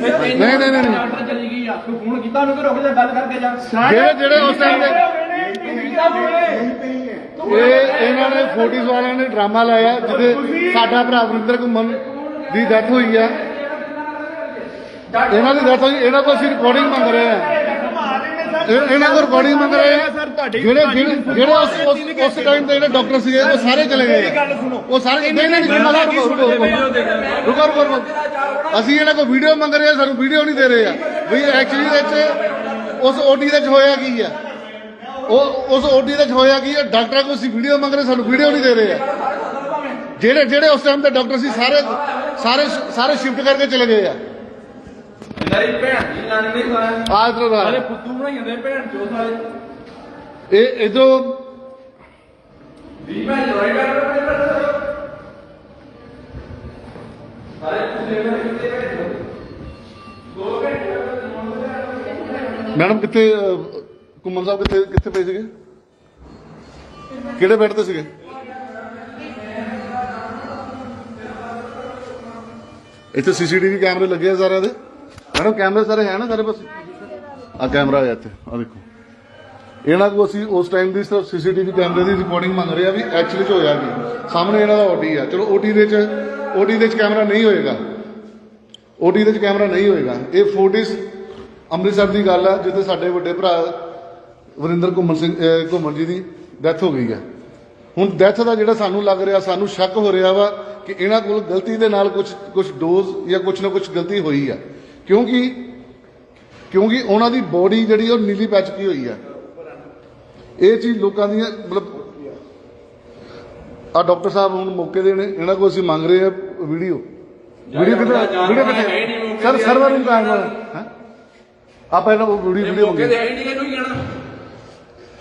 ਨਹੀਂ ਨਹੀਂ ਨਹੀਂ ਨਹੀਂ। ਡਾਕਟਰ ਚਲੀ ਗਈ ਆ। ਤੂੰ ਫੋਨ ਕੀਤਾ ਉਹਨੂੰ ਕਿ ਰੁਕ ਜਾ ਗੱਲ ਕਰਕੇ ਜਾ। ਜਿਹੜੇ ਜਿਹੜੇ ਉਸ ਟਾਈਮ ਦੇ ਤੂੰ ਕੀਤਾ ਫੋਨ ਇਹ ਇਹਨਾਂ ਨੇ ਫੋਟੀਜ਼ ਵਾਲਿਆਂ ਨੇ ਡਰਾਮਾ ਲਾਇਆ ਜਿਹਦੇ ਸਾਡਾ ਭਰਾ ਵਰਿੰਦਰ ਘੁੰਮਣ ਦੀ ਡੈਥ ਹੋਈ ਆ। ਇਹਨਾਂ ਦੀ ਡੈਥ ਹੋਈ ਇਹਨਾਂ ਕੋਲ ਅਸੀਂ ਰਿਕਾਰਡਿੰਗ ਮੰਗ ਰਹੇ ਆ। ਇਹ- ਇਹਨਾਂ ਕੋਲ ਰਿਕਾਰਡਿੰਗ ਮੰਗ ਰਹੇ ਆ। ਜਿਹੜੇ ਜਿਹੜੇ ਜਿਹੜੇ ਉਸ ਉਸ- ਉਸ ਟਾਈਮ ਤੇ ਜਿਹੜੇ ਡਾਕਟਰ ਸੀਗੇ ਉਹ ਸਾਰੇ ਚਲੇ ਗਏ ਆ। ਉਹ ਸਾਰੇ ਨਹੀਂ ਨਹੀਂ ਨਹੀਂ ਮਜ਼ਾ ਰੁਕੋ ਰੁਕੋ ਰੁਕੋ। ਰੁਕੋ ਰੁਕੋ ਅਸੀਂ ਇਹਨਾਂ ਕੋਲ ਵੀਡੀਓ ਮੰਗ ਰਹੇ ਆ ਸਾਨੂੰ ਵੀਡੀਓ ਨਹੀਂ ਦੇ ਰਹੇ ਆ। ਵੀ ਐਕਚੁਅਲੀ ਵਿੱਚ ਉਸ ਓਟੀ ਦੇ ਵਿੱਚ ਹੋਇਆ ਕੀ ਆ? ਉਹ ਉਸ ਓਟੀ ਦੇ ਵਿੱਚ ਹੋਇਆ ਕੀ ਆ? ਡਾਕਟਰਾਂ ਕੋਲ ਅਸੀਂ ਵੀਡੀਓ ਮੰਗ ਰਹੇ ਸਾਨੂੰ ਵੀਡੀਓ ਨਹੀਂ ਦੇ ਰਹੇ ਆ। ਜਿਹੜੇ ਜਿਹੜੇ ਉਸ ਟਾਈਮ ਤੇ ਡਾਕਟਰ ਸੀ ਸਾਰੇ ਸਾਰੇ ਸਾਰੇ ਸ਼ਿਫਟ ਕਰਕੇ ਚਲੇ ਗਏ ਆ। ਮੇਰੀ ਭੈਣ ਦੀ ਨਾਨੀ ਨਹੀਂ ਸਾਰਾ ਆ ਇਧਰ ਦਾ ਸਾਰੇ ਫੁੱਦੂ ਬਣਾਈ ਜਾਂਦੇ ਭੈਣ ਚੋ ਸਾਰੇ ਇਹ ਇਧਰੋਂ ਵੀ ਭੈਣ ਜੋਈ ਕਰ ਸਾਰੇ ਫੁੱਦੇ ਮੇਰੇ ਕਿਤੇ ਭੈਣ ਦੋ ਘੰਟੇ ਮੈਡਮ ਕਿੱਥੇ ਘੁੰਮਣ ਸਾਹਿਬ ਕਿੱਥੇ ਕਿੱਥੇ ਪਏ ਸੀਗੇ? ਕਿਹੜੇ ਬੈੱਡ ਤੇ ਸੀਗੇ? ਇੱਥੇ ਸੀਸੀਟੀਵੀ ਕੈਮਰੇ ਲੱਗੇ ਆ ਸਾਰਿਆਂ ਦੇ। ਮੈਡਮ ਕੈਮਰੇ ਸਾਰੇ ਹੈ ਨਾ ਸਾਰੇ ਪਾਸੇ? ਆ ਕੈਮਰਾ ਹੈ ਇੱਥੇ ਆ ਦੇਖੋ। ਇਹਨਾਂ ਕੋਲ ਅਸੀਂ ਉਸ ਟਾਈਮ ਦੀ ਸਿਰਫ ਸੀਸੀਟੀਵੀ ਕੈਮਰੇ ਦੀ ਰਿਕਾਰਡਿੰਗ ਮੰਗ ਰਹੇ ਆ ਵੀ ਐਕਚੁਅਲੀ ਚ ਹੋਇਆ ਕੀ। ਸਾਹਮਣੇ ਇਹਨਾਂ ਦਾ ਓਟੀ ਆ। ਚਲੋ ਓਟੀ ਦੇ ਚ ਓਟੀ ਦੇ ਚ ਕੈਮਰਾ ਨਹੀਂ ਹੋਏਗਾ। ਓਟੀ ਦੇ ਚ ਕੈਮਰਾ ਨਹੀਂ ਹੋਏਗਾ। ਇਹ ਫੋਟਿਸ ਅੰਮ੍ਰਿਤਸਰ ਦੀ ਗੱਲ ਆ, ਜਿੱਥੇ ਸਾਡੇ ਵੱਡੇ ਭਰਾ ਵਰਿੰਦਰ ਘੁੰਮਣ ਸਿੰਘ ਘੁੰਮਣ ਜੀ ਦੀ ਡੈਥ ਹੋ ਗਈ ਹੈ ਹੁਣ ਡੈਥ ਦਾ ਜਿਹੜਾ ਸਾਨੂੰ ਲੱਗ ਰਿਹਾ, ਸਾਨੂੰ ਸ਼ੱਕ ਹੋ ਰਿਹਾ ਵਾ ਕਿ ਇਹਨਾਂ ਕੋਲ ਗਲਤੀ ਦੇ ਨਾਲ ਕੁਝ ਕੁਝ ਡੋਜ਼ ਜਾਂ ਕੁਝ ਨਾ ਕੁਝ ਗਲਤੀ ਹੋਈ ਆ। ਕਿਉਂਕਿ ਕਿਉਂਕਿ ਉਹਨਾਂ ਦੀ ਬੋਡੀ ਜਿਹੜੀ ਉਹ ਨੀਲੀ ਪੈ ਚੁੱਕੀ ਹੋਈ ਆ? ਇਹ ਚੀਜ਼ ਲੋਕਾਂ ਦੀਆਂ ਮਤਲਬ ਆ ਡਾਕਟਰ ਸਾਹਿਬ ਹੁਣ ਮੌਕੇ ਦੇ ਨੇ ਇਹਨਾਂ ਕੋਲ ਅਸੀਂ ਮੰਗ ਰਹੇ ਆ ਵੀਡੀਓ ਵੀਡੀਓ ਕਿੱਥੇ ਵੀਡੀਓ ਕਿੱਥੇ ਸਰ ਸਰਵਰ ਨੂੰ ਕਾਇਮ ਹੈ? ਆ ਪਹਿਲਾਂ ਉਹ ਵੀਡੀਓ ਵੀਡੀਓ ਮੌਕੇ ਤੇ ਹੈ। ਹੀ ਨਹੀਂ ਇਹਨੂੰ ਕੀ ਕਹਿਣਾ।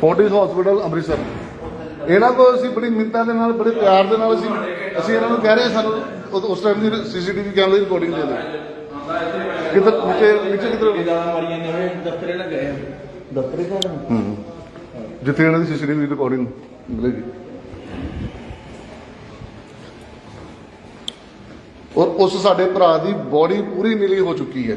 Fortis hospital Amritsar. ਇਹਨਾਂ ਕੋਲ ਅਸੀਂ ਬੜੀ ਮਿੰਨਤਾਂ ਦੇ ਨਾਲ, ਬੜੇ ਪਿਆਰ ਦੇ ਨਾਲ ਅਸੀਂ ਅਸੀਂ ਇਹਨਾਂ ਨੂੰ ਕਹਿ ਰਹੇ ਸਾਨੂੰ ਉਹ- ਉਸ ਟਾਈਮ ਦੀ ਸੀਸੀਟੀਵੀ ਕੈਮਰੇ ਦੀ ਰਿਕਾਰਡਿੰਗ ਦੇ ਦਿਓ। ਕਿੱਧਰ ਨੀਚੇ ਨੀਚੇ ਕਿੱਧਰ ਮਾਰੀਆਂ ਨੇ ਦਫ਼ਤਰੇ ਨਾ ਗਏ ਦਫ਼ਤਰੇ ਕਾ ਹੂੰ। ਜਿੱਥੇ ਇਹਨਾਂ ਦੀ ਸੀਸੀਟੀਵੀ ਰਿਕਾਰਡਿੰਗ ਮਿਲੇਗੀ। ਔਰ ਉਸ ਸਾਡੇ ਭਰਾ ਦੀ ਬੋਡੀ ਪੂਰੀ ਨੀਲੀ ਹੋ ਚੁੱਕੀ ਹੈ।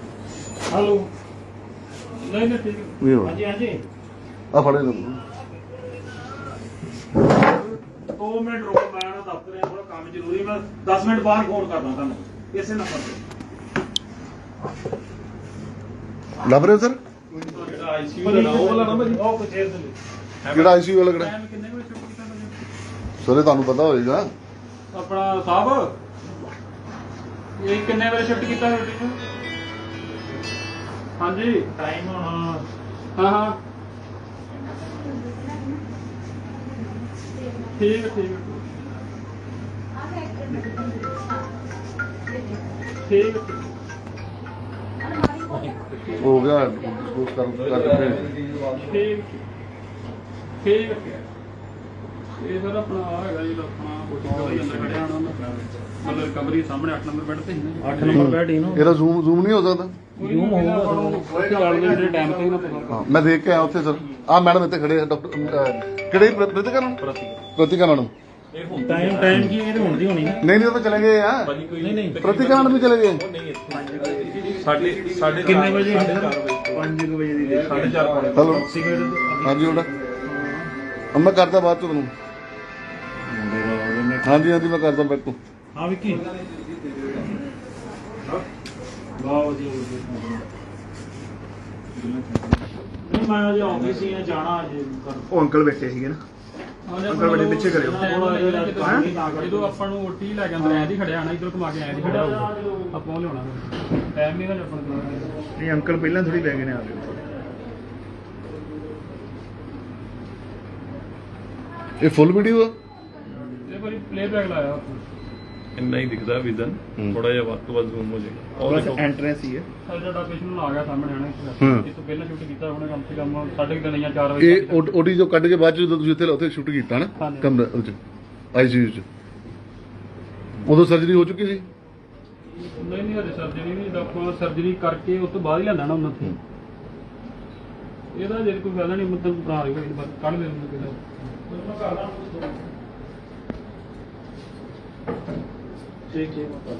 ਹਲੋ। ਨਹੀਂ ਨਹੀਂ ਠੀਕ ਵੀ ਹੋ ਹਾਂਜੀ ਹਾਂਜੀ। ਆ ਫੜੇ ਲੈ 2 ਮਿੰਟ ਰੁਕੋ ਮੈਂ ਨਾ ਦਫ਼ਤਰ ਆ ਥੋੜਾ ਕੰਮ ਜ਼ਰੂਰੀ ਮੈਂ 10 ਮਿੰਟ ਬਾਅਦ ਫੋਨ ਕਰਦਾ ਤੁਹਾਨੂੰ ਇਸੇ ਨੰਬਰ ਤੇ। ਲੱਭ ਰਹੇ ਸਰ? ਜਿਹੜਾ ਆਈਸੀਯੂ ਦਾ ਉਹ ਵਾਲਾ ਨੰਬਰ ਜੀ ਉਹ ਕੁਝ ਦੇ ਕਿਹੜਾ ਆਈਸੀਯੂ ਵਾਲਾ ਕਿਹੜਾ? ਟਾਈਮ ਕਿੰਨੇ ਵਜੇ ਸ਼ੁਰੂ ਕੀਤਾ ਸਰੇ ਤੁਹਾਨੂੰ ਪਤਾ ਹੋਏਗਾ। ਆਪਣਾ ਸਾਹਿਬ ਇਹ ਕਿੰਨੇ ਵਜੇ ਸ਼ਿਫਟ ਕੀਤਾ ਰੋਟੀ ਨੂੰ? ਹਾਂਜੀ। ਟਾਈਮ ਹੁਣ ਹਾਂ ਹਾਂ। ਠੀਕ ਠੀਕ ਹੈ। ਠੀਕ ਹੈ, ਗਿਆ। ਡਿਸਕਸ ਕਰ ਕਰਕੇ ਠੀਕ ਠੀਕ ਹੈ। ਇਹ ਸਰ ਆਪਣਾ ਆ ਹੈਗਾ ਜੀ ਆਪਣਾ ਕੋਟੀ ਦਾ ਅੰਦਰ ਖੜਿਆ। ਹੋਣਾ ਮਤਲਬ ਰਿਕਵਰੀ ਸਾਹਮਣੇ 8 ਨੰਬਰ ਬੈੱਡ ਤੇ 8 ਨੰਬਰ ਬੈੱਡ ਹੀ ਨਾ ਇਹਦਾ ਜ਼ੂਮ ਜ਼ੂਮ ਨਹੀਂ ਹੋ ਸਕਦਾ? ਜੂਮ ਹੋਊਗਾ ਸਰ ਚੱਲ ਦੇ ਜਿਹੜੇ ਟਾਈਮ ਤੇ ਹੀ ਨਾ ਪਤਾ ਹਾਂ ਮੈਂ ਦੇਖ ਕੇ ਆਇਆ ਉੱਥੇ ਸਰ। ਆ ਮੈਡਮ ਇੱਥੇ ਖੜੇ ਆ ਡਾਕਟਰ ਕਿਹੜੇ Pratika madam Pratika madam time time ਕੀ ਇਹਦੇ ਹੁਣ ਦੀ ਹੋਣੀ ਨਾ। ਨਹੀਂ ਨਹੀਂ ਉਹ ਤਾਂ ਚਲੇ ਗਏ ਆ। ਨਹੀਂ ਨਹੀਂ। ਪ੍ਰਤਿਕਾ ਮੈਡਮ ਵੀ ਚਲੇ ਗਏ। ਸਾਡੇ ਸਾਡੇ ਕਿੰਨੇ ਵਜੇ? 5 ਵਜੇ। ਦੀ ਦੇ 4:30 ਹਲੋ। ਹਾਂਜੀ ਉਹਦਾ। ਹੁਣ ਮੈਂ ਕਰਦਾ ਬਾਅਦ ਚ ਤੁਹਾਨੂੰ। ਹਾਂਜੀ ਹਾਂਜੀ ਮੈਂ ਕਰਦਾ ਬੈਕ ਤੋਂ ਹਾਂ ਵਿੱਕੀ। ਵਧੀਆ ਵਧੀਆ ਨਹੀਂ ਮੈਂ ਅਜੇ ਆਫਿਸ ਹੀ ਆ ਜਾਣਾ ਅਜੇ ਉਹ ਅੰਕਲ ਬੈਠੇ ਸੀਗੇ ਨਾ। ਅੰਕਲ ਬੜੇ ਪਿੱਛੇ ਕਰਿਓ। ਜਦੋਂ ਆਪਾਂ ਨੂੰ ਓਟੀ ਲੈ ਕੇ ਅੰਦਰ ਐਂ ਦੀ ਖੜਿਆ ਨਾ ਇਧਰ ਘੁਮਾ ਕੇ ਐਂ ਦੀ ਖੜਿਆ ਹੋਊਗਾ। ਆਪਾਂ ਉਹ ਲਿਆਉਣਾ ਟਾਈਮ ਨਹੀਂ ਨਾ ਆਪਾਂ ਨੂੰ ਨਹੀਂ ਅੰਕਲ ਪਹਿਲਾਂ ਥੋੜੀ ਬਹਿ ਗਏ ਨੇ ਆ ਗਏ। ਇਹ ਫੁੱਲ ਵੀਡੀਓ ਆ? ਪਲੇਬੈਕ ਲਾਇਆ ਆਪਾਂ ਇੰਨਾ ਹੀ ਦਿਖਦਾ ਵਿਜ਼ਨ ਹੂੰ। ਥੋੜਾ ਜਿਹਾ ਵੱਧ ਤੋਂ ਵੱਧ ਜ਼ੂਮ ਹੋ ਜਾਏਗਾ ਉਹ ਬਸ ਦੇਖੋ। ਐਂਟਰੈਂਸ ਹੀ ਹੈ। ਸਾਡਾ ਸਾਡਾ ਪੇਸ਼ੈਂਟ ਆ ਗਿਆ ਸਾਹਮਣੇ ਆਣਾ ਹੂੰ। ਇਸ ਤੋਂ ਪਹਿਲਾਂ ਸ਼ੂਟ ਕੀਤਾ ਉਹਨੇ ਕਮ ਸੇ ਕਮ ਸਾਢੇ ਕੁ ਤਿੰਨ ਜਾਂ 4 ਵਜੇ ਇਹ ਓਟੀ ਜੋ ਕੱਢ ਕੇ ਬਾਅਦ ਚ ਜਦੋਂ ਤੁਸੀਂ ਉੱਥੇ ਉੱਥੇ ਸ਼ੂਟ ਕੀਤਾ ਨਾ ਹਾਂਜੀ। ਕਮਰੇ ਵਿੱਚ ਆਈਸੀਯੂ ਚ। ਉਦੋਂ ਸਰਜਰੀ ਹੋ ਚੁੱਕੀ ਸੀ? ਨਹੀਂ ਨਹੀਂ ਹਜੇ ਸਰਜਰੀ ਨਹੀਂ ਡਾਕਟਰ ਸਰਜਰੀ ਕਰਕੇ ਉਸ ਤੋਂ ਬਾਅਦ ਹੀ ਨਾ ਉਹਨਾਂ ਤੋਂ। ਇਹਦਾ ਜੇ ਕੋਈ ਫਾਇਦਾ ਨਹੀਂ ਮਤਲਬ ਬਣਾ ਰਹੀ ਬਸ ਕੱਢ ਦੇ ਉਹਨੂੰ ਕਿਹਦਾ JK また。